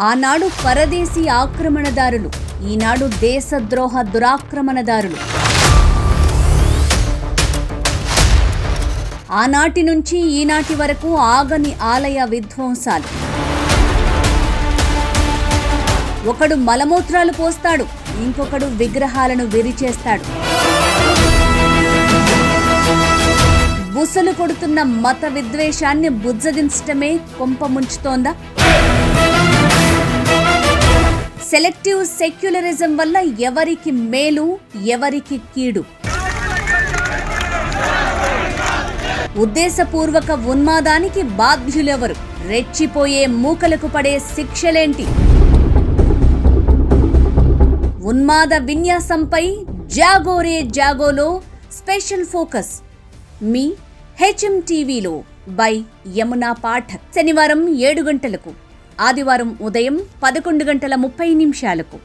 ఆనాడు పరదేశీ ఆక్రమణదారులు ఈనాడు దేశద్రోహ దురాక్రమణదారులు. ఆనాటి నుంచి ఈనాటి వరకు ఆగని ఆలయ విధ్వంసాలు. ఒకడు మలమూత్రాలు పోస్తాడు ఇంకొకడు విగ్రహాలను విరిచేస్తాడు. బుసలు కొడుతున్న మత విద్వేషాన్ని బుజ్జగించటమే కొంప ముంచుతోందా? సెలెక్టివ్ సెక్యులరిజం వల్ల ఎవరికి మేలు ఎవరికి కీడు? ఉద్దేశపూర్వక ఉన్మాదానికి బాధ్యులెవరు? రెచ్చిపోయే మూకలకు పడే శిక్షలేంటి? ఉన్మాద విన్యాసంపై జాగోరే జాగోలో స్పెషల్ ఫోకస్. మీ హెచ్ఎం టీవీలో బై యమునా పాఠక్. శనివారం ఏడు గంటలకు. ఆదివారం ఉదయం పదకొండు గంటల ముప్పై నిమిషాలకు.